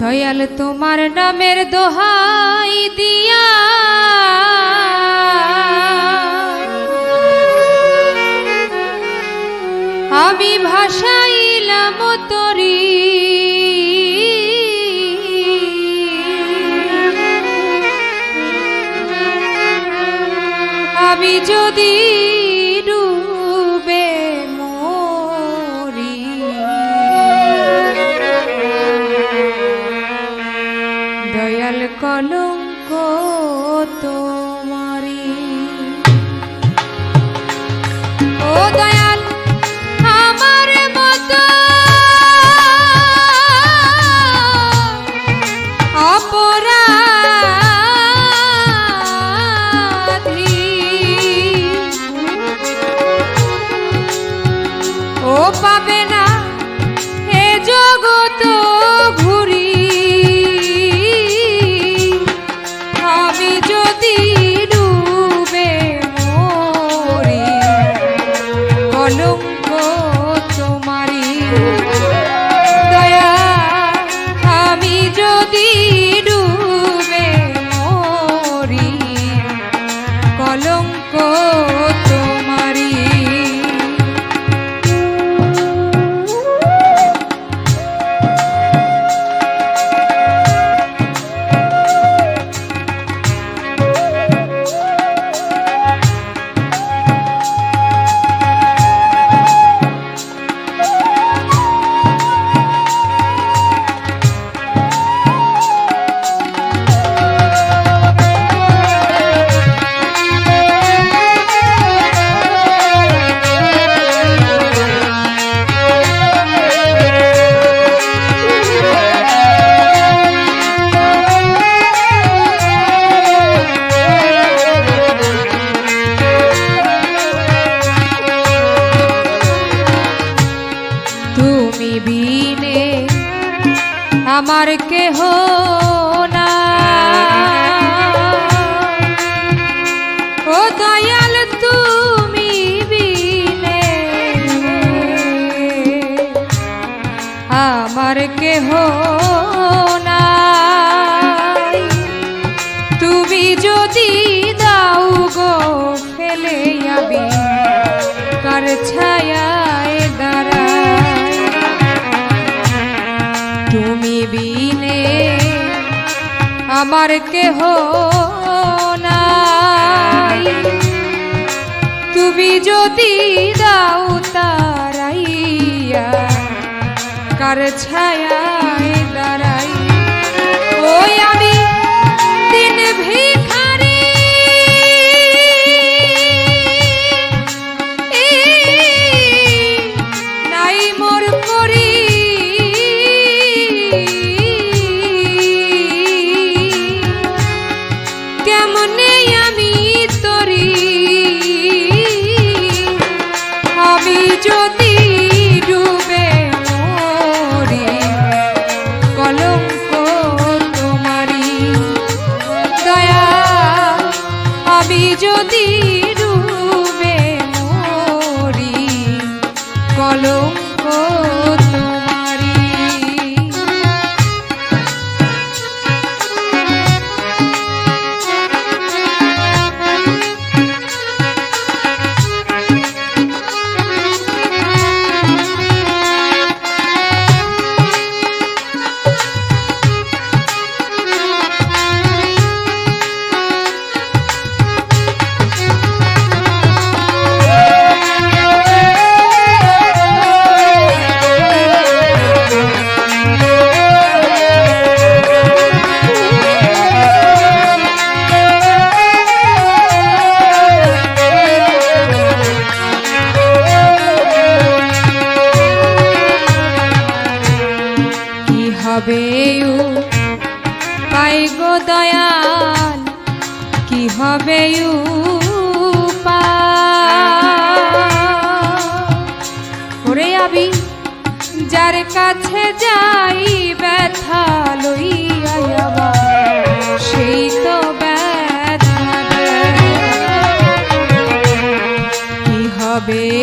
দয়াল তোমার নামের দোহাই দিয়া। আমি ভাষাইলাম তরি। আমি যদি কলঙ্ক তোমারি ও কলঙ্ক কেহ না ও দয়াল, তুমি বিনে আমার কেহ নাই। তুমি যদি দাও গো, ফেলে আমি কার ছায়ায় আমার কেহ নাই। তুমি যদি দাও তারাইয়া কার ছায়ায় যদি ডুবে মরি কলঙ্ক দয়া। আমি যদি ডুবে হবে ওরে আবি যার কাছে যাই ব্যথা লইয়া সেই তো ব্যথা কি হবে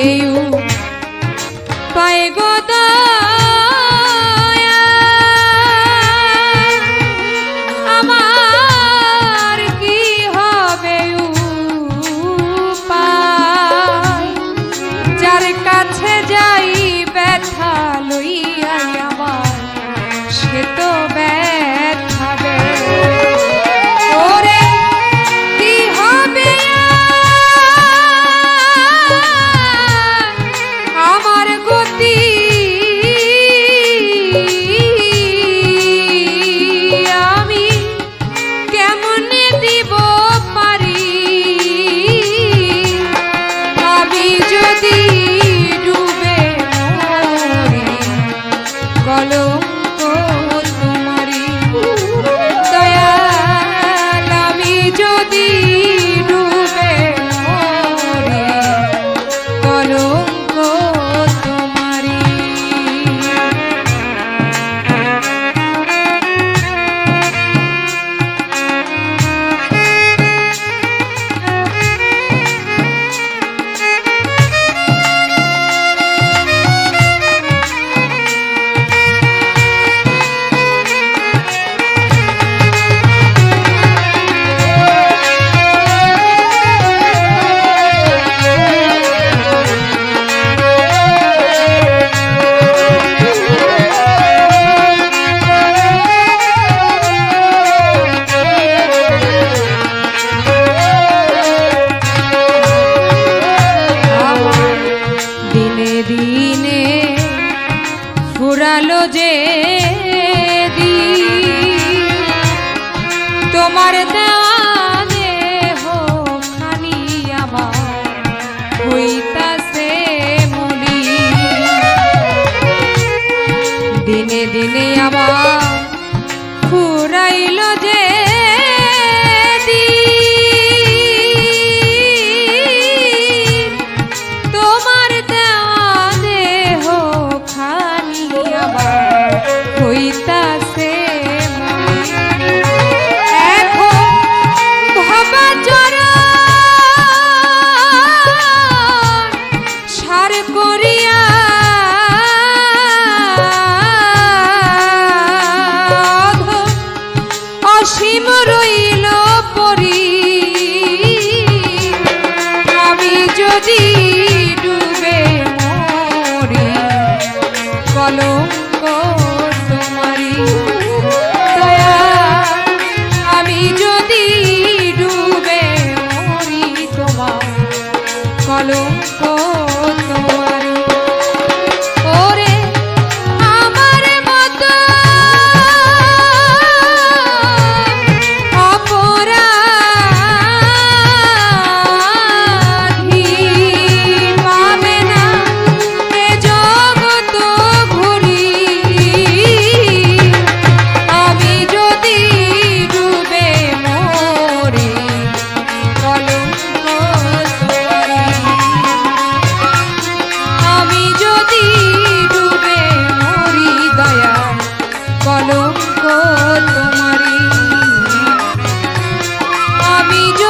করিয়া। অসীম রইল পরি। আমি যদি ডুবে মরি কলঙ্ক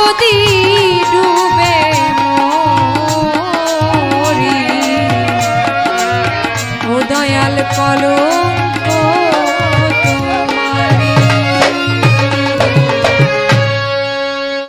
যদি